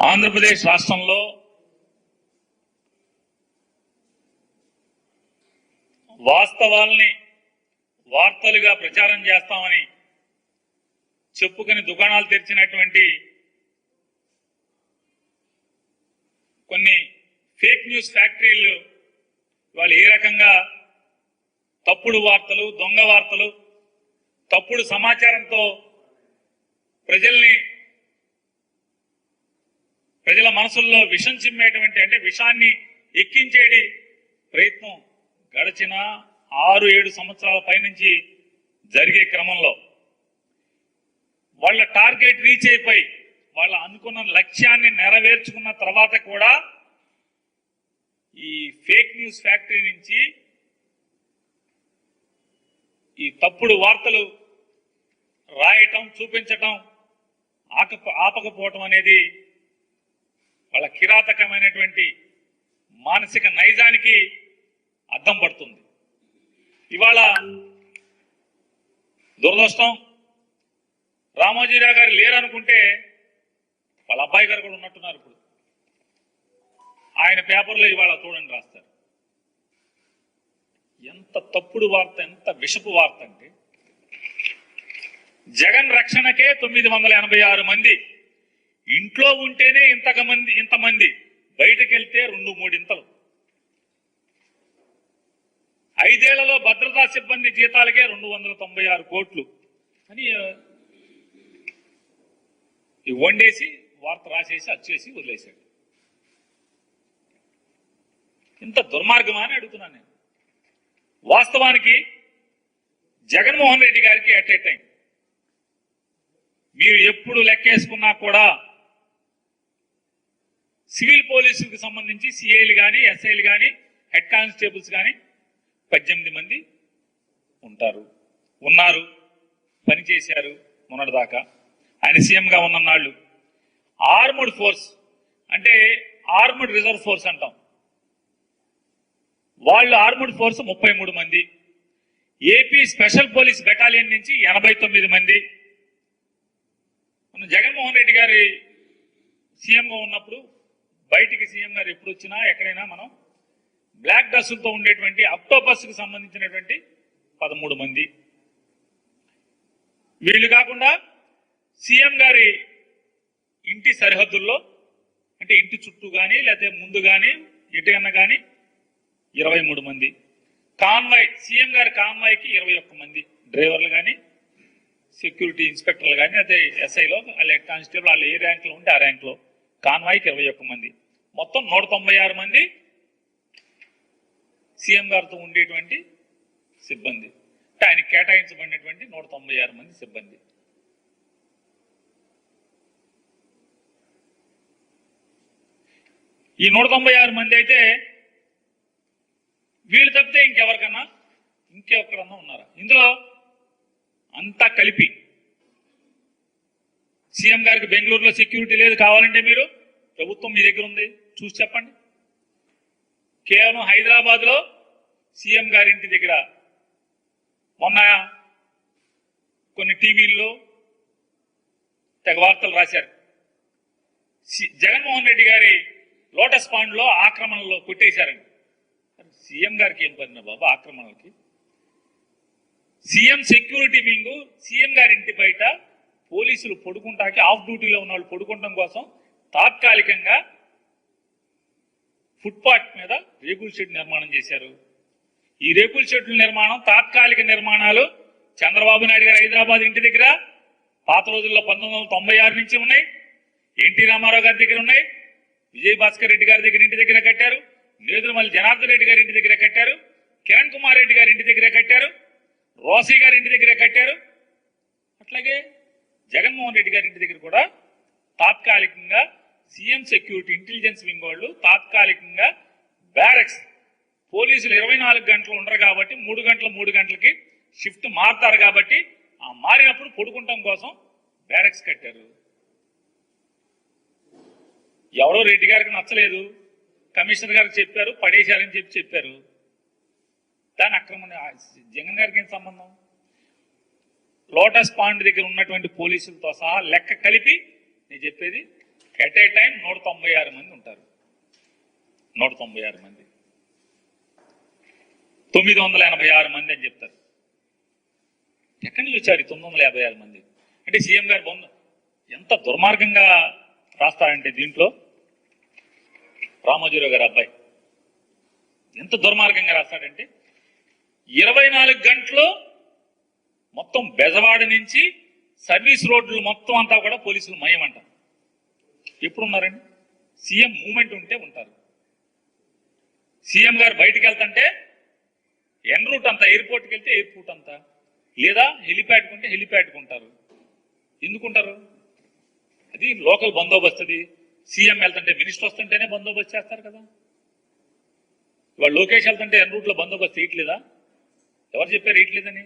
ఆంధ్రప్రదేశ్ రాష్ట్రంలో వాస్తవాల్ని వార్తలుగా ప్రచారం చేస్తామని చెప్పుకొని దుకాణాలు తెరిచినటువంటి కొన్ని ఫేక్ న్యూస్ ఫ్యాక్టరీలు వాళ్ళు ఏ రకంగా తప్పుడు వార్తలు దొంగ వార్తలు తప్పుడు సమాచారంతో ప్రజల్ని ప్రజల మనసుల్లో విషం చిమ్మేటువంటి అంటే విషాన్ని ఎక్కించేటి ప్రయత్నం గడిచిన ఆరు ఏడు సంవత్సరాల పైనుంచి జరిగే క్రమంలో. వాళ్ళ టార్గెట్ రీచ్ అయిపోయి వాళ్ళ అనుకున్న లక్ష్యాన్ని నెరవేర్చుకున్న తర్వాత కూడా ఈ ఫేక్ న్యూస్ ఫ్యాక్టరీ నుంచి ఈ తప్పుడు వార్తలు రాయటం చూపించటం ఆక ఆపకపోవటం అనేది వాళ్ళ కిరాతకమైనటువంటి మానసిక నైజానికి అద్దం పడుతుంది. ఇవాళ దురదృష్టం. రామోజీరావు గారు లేరనుకుంటే వాళ్ళ అబ్బాయి గారు కూడా ఉన్నట్టున్నారు ఇప్పుడు. ఆయన పేపర్లో ఇవాళ చూడండి రాస్తారు. ఎంత తప్పుడు వార్త ఎంత విషపు వార్త అంటే జగన్ రక్షణకే తొమ్మిది వందల ఎనభై ఆరు మంది ఇంట్లో ఉంటేనే ఇంతక మంది ఇంతమంది బయటకు వెళ్తే రెండు మూడింతలు. ఐదేళ్ళలో భద్రతా సిబ్బంది జీతాలకే రెండు వందల తొంభై ఆరు కోట్లు. అని వండేసి వార్త రాసేసి అచ్చేసి వదిలేశాడు. ఇంత దుర్మార్గమా అని అడుగుతున్నాను నేను. వాస్తవానికి జగన్మోహన్ రెడ్డి గారికి అట్ ఏ టైం మీరు ఎప్పుడు లెక్కేసుకున్నా కూడా సివిల్ పోలీసులకు సంబంధించి సిఐలు కానీ ఎస్ఐలు కానీ హెడ్ కానిస్టేబుల్స్ కానీ పద్దెనిమిది మంది ఉంటారు. ఉన్నారు. పనిచేశారు మొన్నటిదాకా ఆయన సీఎంగా ఉన్న నాళ్ళు. ఆర్మడ్ ఫోర్స్ అంటే ఆర్మడ్ రిజర్వ్ ఫోర్స్ అంటాం. వాళ్ళు ఆర్మడ్ ఫోర్స్ ముప్పై మూడు మంది. ఏపీ స్పెషల్ పోలీస్ బెటాలియన్ నుంచి ఎనభై తొమ్మిది మంది. మన జగన్మోహన్ రెడ్డి గారి సీఎంగా ఉన్నప్పుడు బయటికి సీఎం గారు ఎప్పుడు వచ్చినా ఎక్కడైనా మనం బ్లాక్ డస్ట్తో ఉండేటువంటి అక్టోపస్కు సంబంధించినటువంటి పదమూడు మంది. వీళ్ళు కాకుండా సీఎం గారి ఇంటి సరిహద్దుల్లో అంటే ఇంటి చుట్టూ కానీ లేకపోతే ముందు కానీ ఎటుకన్నా కానీ ఇరవై మూడు మంది. కాన్వాయ్ సీఎం గారి కాన్వాయ్కి ఇరవై ఒక్క మంది. డ్రైవర్లు కానీ సెక్యూరిటీ ఇన్స్పెక్టర్లు కానీ అదే ఎస్ఐలో వాళ్ళ కానిస్టేబుల్ వాళ్ళు ఏ ర్యాంక్లో ఉంటే ఆ ర్యాంక్లో కాన్వాయ్కి ఇరవై ఒక్క మంది. మొత్తం నూట తొంభై ఆరు మంది సీఎం గారితో ఉండేటువంటి సిబ్బంది. అంటే ఆయన కేటాయించబడినటువంటి నూట తొంభై ఆరు మంది సిబ్బంది. ఈ నూట తొంభై ఆరు మంది అయితే వీళ్ళు తప్పితే ఇంకెవరికన్నా ఇంకెక్కడన్నా ఉన్నారా? ఇందులో అంతా కలిపి సీఎం గారికి బెంగళూరులో సెక్యూరిటీ లేదు కావాలంటే మీరు ప్రభుత్వం మీ దగ్గర ఉంది. చూసి చెప్పండి. కేవలం హైదరాబాద్లో సీఎం గారి ఇంటి దగ్గర మొన్న కొన్ని టీవీల్లో తెగ వార్తలు రాశారు. సి- జగన్మోహన్ రెడ్డి గారి లోటస్ పాండ్లో ఆక్రమణలో కొట్టేశారండి సీఎం గారికి ఏం పడిన బాబు ఆక్రమణలకి? సీఎం సెక్యూరిటీ వింగ్ సీఎం గారి ఇంటి బయట పోలీసులు పడుకుంటాకి ఆఫ్ డ్యూటీలో ఉన్న వాళ్ళు పడుకుంటాం కోసం తాత్కాలికంగా ఫుట్పాత్ మీద రేకుల షెడ్ నిర్మాణం చేశారు. ఈ రేకుల షెడ్ల నిర్మాణం తాత్కాలిక నిర్మాణాలు చంద్రబాబు నాయుడు గారు హైదరాబాద్ ఇంటి దగ్గర పాత రోజుల్లో పంతొమ్మిది వందల తొంభై ఆరు నుంచి ఉన్నాయి. ఎన్టీ రామారావు గారి దగ్గర ఉన్నాయి. విజయ్ భాస్కర్ రెడ్డి గారి దగ్గర ఇంటి దగ్గర కట్టారు. నేదురుమల్లి జనార్దన్ రెడ్డి గారి ఇంటి దగ్గర కట్టారు. కిరణ్ కుమార్ రెడ్డి గారి ఇంటి దగ్గర కట్టారు. రోసీ గారి ఇంటి దగ్గర కట్టారు. అట్లాగే జగన్మోహన్ రెడ్డి గారి ఇంటి దగ్గర కూడా తాత్కాలికంగా సీఎం సెక్యూరిటీ ఇంటెలిజెన్స్ వింగ్ వాళ్ళు తాత్కాలికంగా బ్యారక్స్ పోలీసులు ఇరవై నాలుగు గంటలు ఉండరు కాబట్టి మూడు గంటల మూడు గంటలకి షిఫ్ట్ మారుతారు కాబట్టి ఆ మారినప్పుడు పడుకుంటాం కోసం బ్యారక్స్ కట్టారు. ఎవరో రెడ్డి గారికి నచ్చలేదు. కమిషనర్ గారికి చెప్పారు పడేశారని చెప్పి చెప్పారు. దాని అక్రమణ జగన్ గారికి ఏం సంబంధం? లోటస్ పాండ్ దగ్గర ఉన్నటువంటి పోలీసులతో సహా లెక్క కలిపి నేను చెప్పేది ఎట్ ఏ టైం నూట తొంభై ఆరు మంది ఉంటారు. నూట తొంభై ఆరు మంది. తొమ్మిది వందల ఎనభై ఆరు మంది అని చెప్తారు. ఎక్కడి నుంచి వచ్చారు తొమ్మిది వందల యాభై ఆరు మంది? అంటే సీఎం గారు బొమ్మ ఎంత దుర్మార్గంగా రాస్తారంటే దీంట్లో? రామోజీరావు గారు అబ్బాయి. ఎంత దుర్మార్గంగా రాస్తాడంటే ఇరవై నాలుగు గంటలు మొత్తం బెజవాడ నుంచి సర్వీస్ రోడ్లు మొత్తం అంతా కూడా పోలీసులు మయమంటారు. ఎప్పుడు ఉన్నారండి సీఎం మూమెంట్ ఉంటే ఉంటారు. సీఎం గారు బయటికి వెళ్తుంటే ఎన్ రూట్ అంతా ఎయిర్పోర్ట్కి వెళ్తే ఎయిర్పోర్ట్ అంతా లేదా హెలిప్యాడ్కి ఉంటే హెలిప్యాడ్కి ఉంటారు. ఎందుకుంటారు? అది లోకల్ బందోబస్తుది సీఎం వెళ్తుంటే మినిస్టర్ వస్తుంటేనే బందోబస్తు చేస్తారు కదా. ఇవాళ లోకేష్ వెళ్తుంటే ఎన్ రూట్లో బందోబస్తు ఇయట్లేదా ఎవరు చెప్పారు ఇయట్లేదని